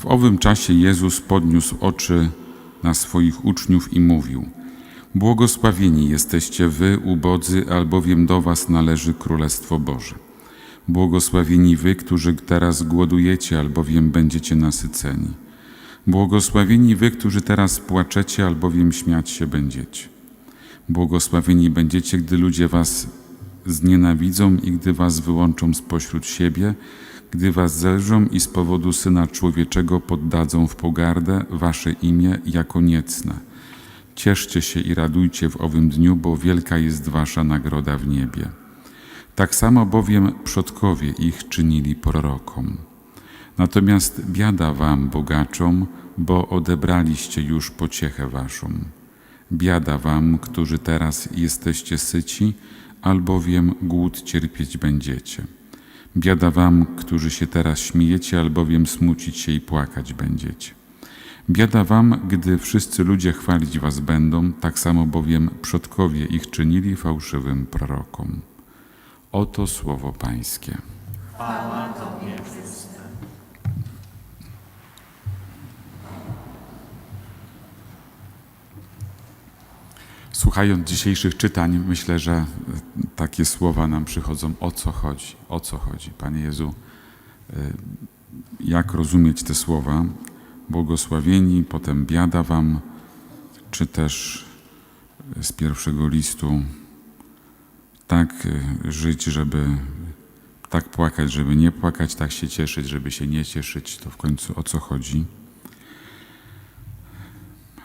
W owym czasie Jezus podniósł oczy na swoich uczniów i mówił: Błogosławieni jesteście wy, ubodzy, albowiem do was należy Królestwo Boże. Błogosławieni wy, którzy teraz głodujecie, albowiem będziecie nasyceni. Błogosławieni wy, którzy teraz płaczecie, albowiem śmiać się będziecie. Błogosławieni będziecie, gdy ludzie was znienawidzą i gdy was wyłączą spośród siebie, gdy was zelżą i z powodu Syna Człowieczego poddadzą w pogardę wasze imię jako niecne. Cieszcie się i radujcie w owym dniu, bo wielka jest wasza nagroda w niebie. Tak samo bowiem przodkowie ich czynili prorokom. Natomiast biada wam, bogaczom, bo odebraliście już pociechę waszą. Biada wam, którzy teraz jesteście syci, albowiem głód cierpieć będziecie. Biada wam, którzy się teraz śmiejecie, albowiem smucić się i płakać będziecie. Biada wam, gdy wszyscy ludzie chwalić was będą, tak samo bowiem przodkowie ich czynili fałszywym prorokom. Oto słowo Pańskie. Słuchając dzisiejszych czytań, myślę, że takie słowa nam przychodzą. O co chodzi? O co chodzi? Panie Jezu, e, jak rozumieć te słowa? Błogosławieni, potem biada wam, czy też z pierwszego listu tak e, żyć, żeby tak płakać, żeby nie płakać, tak się cieszyć, żeby się nie cieszyć, to w końcu o co chodzi?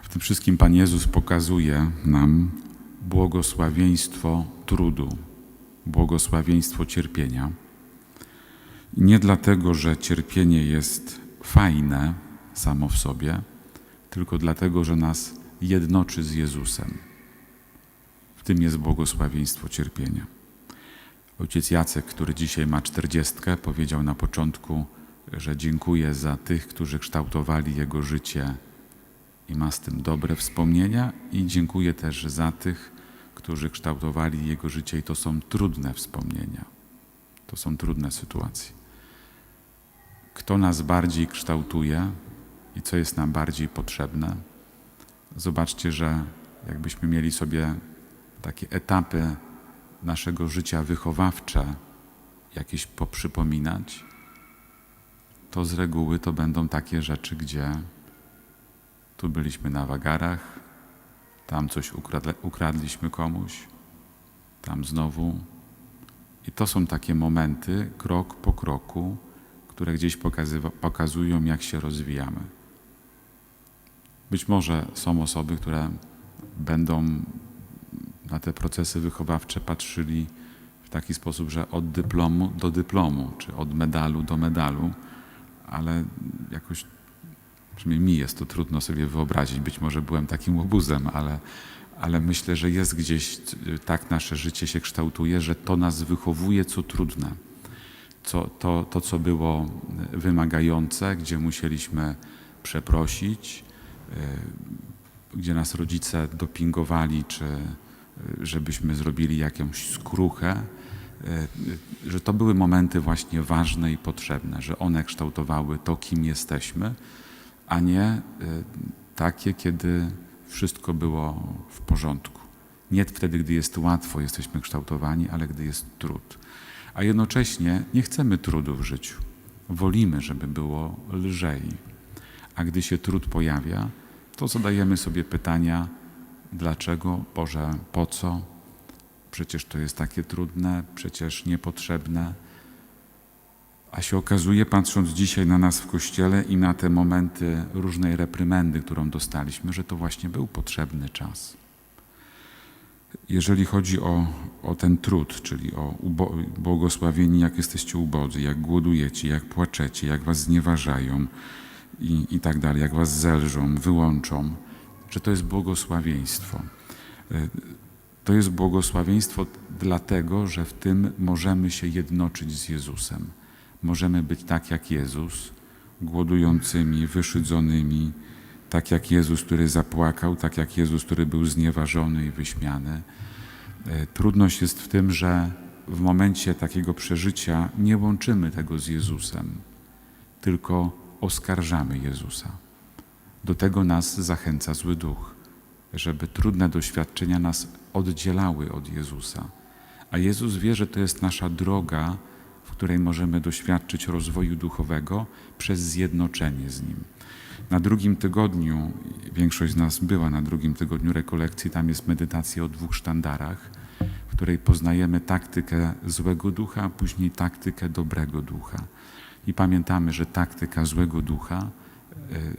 W tym wszystkim Pan Jezus pokazuje nam błogosławieństwo trudu, błogosławieństwo cierpienia. Nie dlatego, że cierpienie jest fajne samo w sobie, tylko dlatego, że nas jednoczy z Jezusem. W tym jest błogosławieństwo cierpienia. Ojciec Jacek, który dzisiaj ma czterdziestkę, powiedział na początku, że dziękuję za tych, którzy kształtowali jego życie i ma z tym dobre wspomnienia i dziękuję też za tych, którzy kształtowali jego życie i to są trudne wspomnienia. To są trudne sytuacje. Kto nas bardziej kształtuje i co jest nam bardziej potrzebne? Zobaczcie, że jakbyśmy mieli sobie takie etapy naszego życia wychowawcze jakieś poprzypominać, to z reguły to będą takie rzeczy, gdzie tu byliśmy na wagarach, tam coś ukradle, ukradliśmy komuś, tam znowu. I to są takie momenty, krok po kroku, które gdzieś pokazują, jak się rozwijamy. Być może są osoby, które będą na te procesy wychowawcze patrzyli w taki sposób, że od dyplomu do dyplomu, czy od medalu do medalu, ale jakoś przynajmniej mi jest to trudno sobie wyobrazić. Być może byłem takim łobuzem, ale, ale myślę, że jest gdzieś tak nasze życie się kształtuje, że to nas wychowuje, co trudne. Co, to, to, co było wymagające, gdzie musieliśmy przeprosić, y, gdzie nas rodzice dopingowali, czy y, żebyśmy zrobili jakąś skruchę, y, że to były momenty właśnie ważne i potrzebne, że one kształtowały to, kim jesteśmy a nie takie, kiedy wszystko było w porządku. Nie wtedy, gdy jest łatwo, jesteśmy kształtowani, ale gdy jest trud. A jednocześnie nie chcemy trudu w życiu. Wolimy, żeby było lżej. A gdy się trud pojawia, to zadajemy sobie pytania, dlaczego, Boże, po co? Przecież to jest takie trudne, przecież niepotrzebne. A się okazuje, patrząc dzisiaj na nas w kościele i na te momenty różnej reprymendy, którą dostaliśmy, że to właśnie był potrzebny czas. Jeżeli chodzi o, o ten trud, czyli o ubo- błogosławieni, jak jesteście ubodzy, jak głodujecie, jak płaczecie, jak was znieważają i, i tak dalej, jak was zelżą, wyłączą, że to jest błogosławieństwo. Y, To jest błogosławieństwo dlatego, że w tym możemy się jednoczyć z Jezusem możemy być tak jak Jezus, głodującymi, wyszydzonymi, tak jak Jezus, który zapłakał, tak jak Jezus, który był znieważony i wyśmiany. E, Trudność jest w tym, że w momencie takiego przeżycia nie łączymy tego z Jezusem, tylko oskarżamy Jezusa. Do tego nas zachęca zły duch, żeby trudne doświadczenia nas oddzielały od Jezusa. A Jezus wie, że to jest nasza droga, w której możemy doświadczyć rozwoju duchowego przez zjednoczenie z Nim. Na drugim tygodniu, większość z nas była na drugim tygodniu rekolekcji, tam jest medytacja o dwóch sztandarach, w której poznajemy taktykę złego ducha, a później taktykę dobrego ducha. I pamiętamy, że taktyka złego ducha y,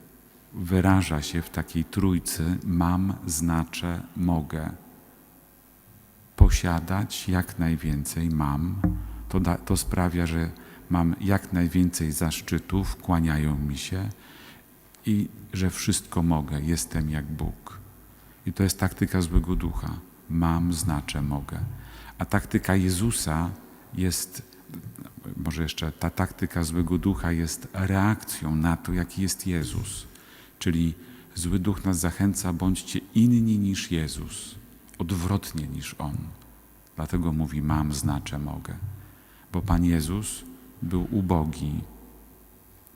wyraża się w takiej trójcy mam, znaczę, mogę. Posiadać jak najwięcej mam, to, da, to sprawia, że mam jak najwięcej zaszczytów, kłaniają mi się i że wszystko mogę, jestem jak Bóg. I to jest taktyka złego ducha. Mam, znaczę, mogę. A taktyka Jezusa jest, może jeszcze ta taktyka złego ducha jest reakcją na to, jaki jest Jezus. Czyli zły duch nas zachęca, bądźcie inni niż Jezus, odwrotnie niż On. Dlatego mówi: Mam, znaczę, mogę. Bo Pan Jezus był ubogi,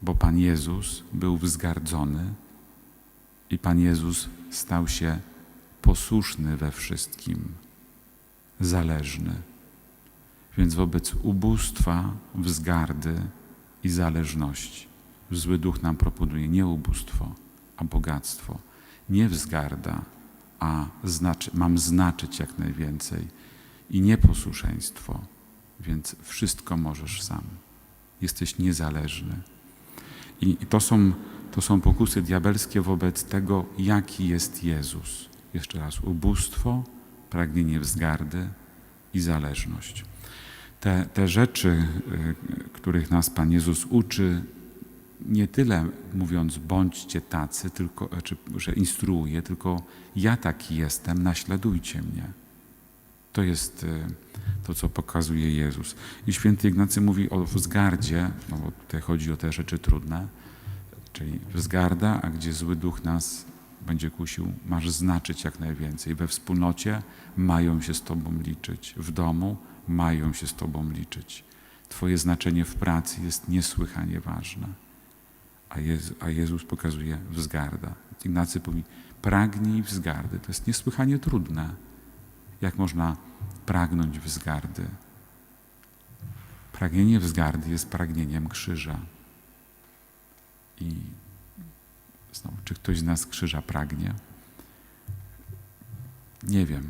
bo Pan Jezus był wzgardzony i Pan Jezus stał się posłuszny we wszystkim, zależny. Więc wobec ubóstwa, wzgardy i zależności zły duch nam proponuje nie ubóstwo, a bogactwo. Nie wzgarda, a znaczy, mam znaczyć jak najwięcej i nieposłuszeństwo, więc wszystko możesz sam. Jesteś niezależny. I, i to, są, to są pokusy diabelskie wobec tego, jaki jest Jezus. Jeszcze raz, ubóstwo, pragnienie wzgardy i zależność. Te, te rzeczy, y, których nas Pan Jezus uczy, nie tyle mówiąc bądźcie tacy, tylko, czy, że instruuje, tylko ja taki jestem, naśladujcie mnie. To jest y, to, co pokazuje Jezus. I święty Ignacy mówi o wzgardzie, no bo tutaj chodzi o te rzeczy trudne, czyli wzgarda, a gdzie zły duch nas będzie kusił, masz znaczyć jak najwięcej. We wspólnocie mają się z Tobą liczyć, w domu mają się z Tobą liczyć. Twoje znaczenie w pracy jest niesłychanie ważne. A, Jezu, a Jezus pokazuje wzgarda. Ignacy mówi, pragnij wzgardy. To jest niesłychanie trudne. Jak można pragnąć wzgardy? Pragnienie wzgardy jest pragnieniem krzyża. I znowu, czy ktoś z nas krzyża pragnie? Nie wiem.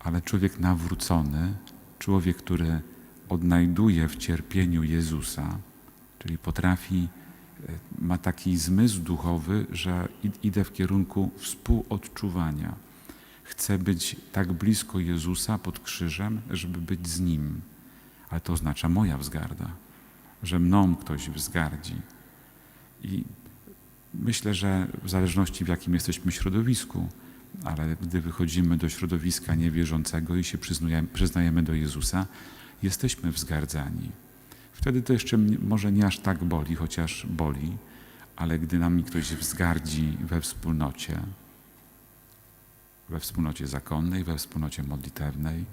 Ale człowiek nawrócony, człowiek, który odnajduje w cierpieniu Jezusa, czyli potrafi, e, ma taki zmysł duchowy, że idę w kierunku współodczuwania. Chcę być tak blisko Jezusa pod krzyżem, żeby być z Nim. Ale to oznacza moja wzgarda, że mną ktoś wzgardzi. I myślę, że w zależności w jakim jesteśmy środowisku, ale gdy wychodzimy do środowiska niewierzącego i się przyznajemy, przyznajemy do Jezusa, jesteśmy wzgardzani. Wtedy to jeszcze może nie aż tak boli, chociaż boli, ale gdy nami ktoś wzgardzi we wspólnocie, we wspólnocie zakonnej, we wspólnocie modlitewnej,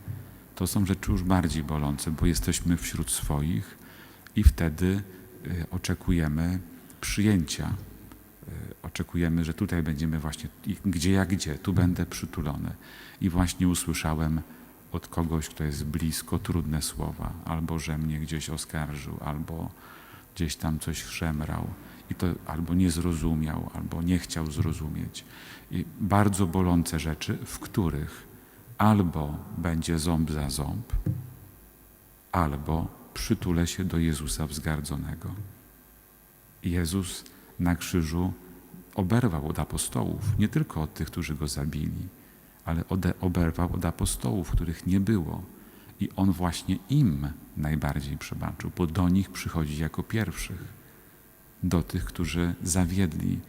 to są rzeczy już bardziej bolące, bo jesteśmy wśród swoich i wtedy y, oczekujemy przyjęcia. Y, oczekujemy, że tutaj będziemy właśnie, gdzie jak gdzie, tu będę przytulony. I właśnie usłyszałem od kogoś, kto jest blisko, trudne słowa, albo że mnie gdzieś oskarżył, albo gdzieś tam coś szemrał i to albo nie zrozumiał, albo nie chciał zrozumieć. I bardzo bolące rzeczy, w których albo będzie ząb za ząb, albo przytulę się do Jezusa wzgardzonego. Jezus na krzyżu oberwał od apostołów, nie tylko od tych, którzy go zabili, ale oberwał od apostołów, których nie było. I on właśnie im najbardziej przebaczył, bo do nich przychodzi jako pierwszych, do tych, którzy zawiedli.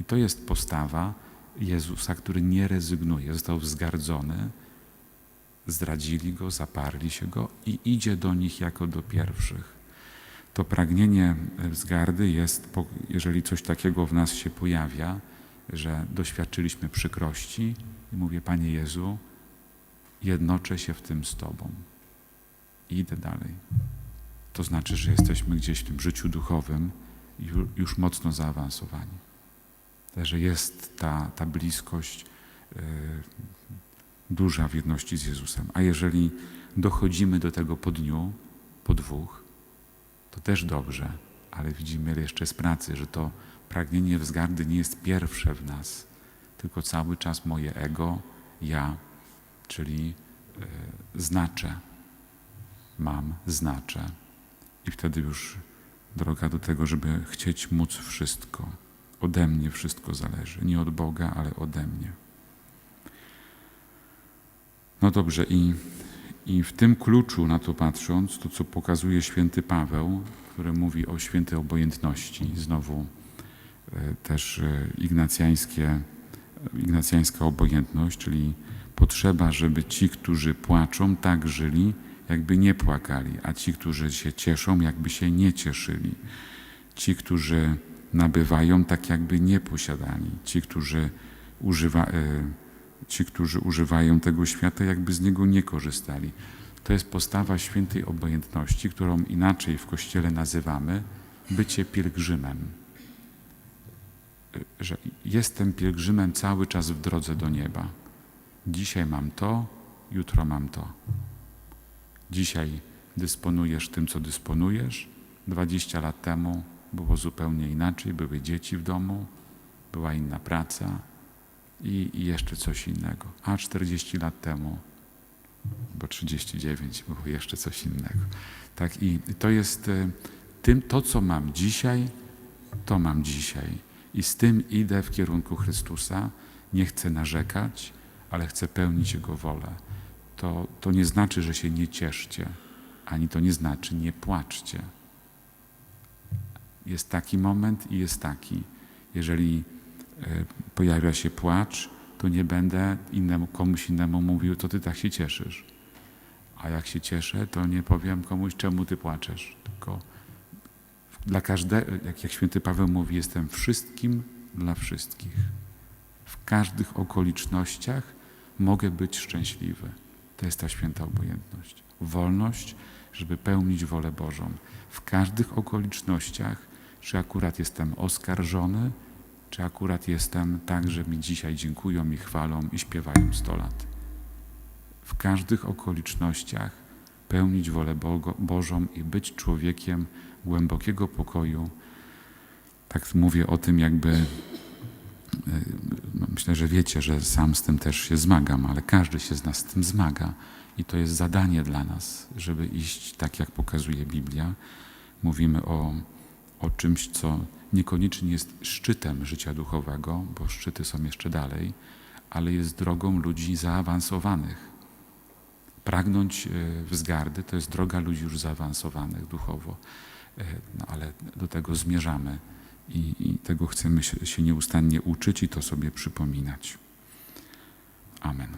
I to jest postawa Jezusa, który nie rezygnuje, został wzgardzony, zdradzili go, zaparli się go i idzie do nich jako do pierwszych. To pragnienie wzgardy jest, jeżeli coś takiego w nas się pojawia, że doświadczyliśmy przykrości i mówię, Panie Jezu, jednoczę się w tym z Tobą. I idę dalej. To znaczy, że jesteśmy gdzieś w tym życiu duchowym już mocno zaawansowani. Także jest ta, ta bliskość e, duża w jedności z Jezusem. A jeżeli dochodzimy do tego po dniu, po dwóch, to też dobrze, ale widzimy jeszcze z pracy, że to pragnienie wzgardy nie jest pierwsze w nas, tylko cały czas moje ego, ja, czyli e, znaczę, mam, znaczę. I wtedy już droga do tego, żeby chcieć móc wszystko. Ode mnie wszystko zależy. Nie od Boga, ale ode mnie. No dobrze, i, i w tym kluczu na to patrząc, to co pokazuje święty Paweł, który mówi o świętej obojętności, znowu e, też e, ignacjańskie, ignacjańska obojętność, czyli potrzeba, żeby ci, którzy płaczą, tak żyli, jakby nie płakali, a ci, którzy się cieszą, jakby się nie cieszyli. Ci, którzy nabywają, tak jakby nie posiadali. Ci, którzy, używa, e, ci, którzy używają tego świata, jakby z niego nie korzystali. To jest postawa świętej obojętności, którą inaczej w Kościele nazywamy bycie pielgrzymem. E, Że jestem pielgrzymem cały czas w drodze do nieba. Dzisiaj mam to, jutro mam to. Dzisiaj dysponujesz tym, co dysponujesz. 20 lat temu było zupełnie inaczej. Były dzieci w domu, była inna praca i, i jeszcze coś innego. A 40 lat temu, bo 39, było jeszcze coś innego. Tak, i to jest e, tym, to, co mam dzisiaj, to mam dzisiaj. I z tym idę w kierunku Chrystusa. Nie chcę narzekać, ale chcę pełnić Jego wolę to, to nie znaczy, że się nie cieszcie, ani to nie znaczy nie płaczcie. Jest taki moment i jest taki. Jeżeli e, pojawia się płacz, to nie będę innemu, komuś innemu mówił, to ty tak się cieszysz. A jak się cieszę, to nie powiem komuś, czemu ty płaczesz. Tylko dla każdego, jak, jak święty Paweł mówi, jestem wszystkim dla wszystkich. W każdych okolicznościach mogę być szczęśliwy. To jest ta święta obojętność. Wolność, żeby pełnić wolę Bożą. W każdych okolicznościach, czy akurat jestem oskarżony, czy akurat jestem tak, że mi dzisiaj dziękują i chwalą i śpiewają sto lat. W każdych okolicznościach pełnić wolę Bogo, Bożą i być człowiekiem głębokiego pokoju. Tak mówię o tym, jakby myślę, że wiecie, że sam z tym też się zmagam, ale każdy się z nas z tym zmaga. I to jest zadanie dla nas, żeby iść tak, jak pokazuje Biblia. Mówimy o, o czymś, co niekoniecznie jest szczytem życia duchowego, bo szczyty są jeszcze dalej, ale jest drogą ludzi zaawansowanych. Pragnąć e, wzgardy to jest droga ludzi już zaawansowanych duchowo, E, no, ale do tego zmierzamy i, i tego chcemy się, się nieustannie uczyć i to sobie przypominać. Amen.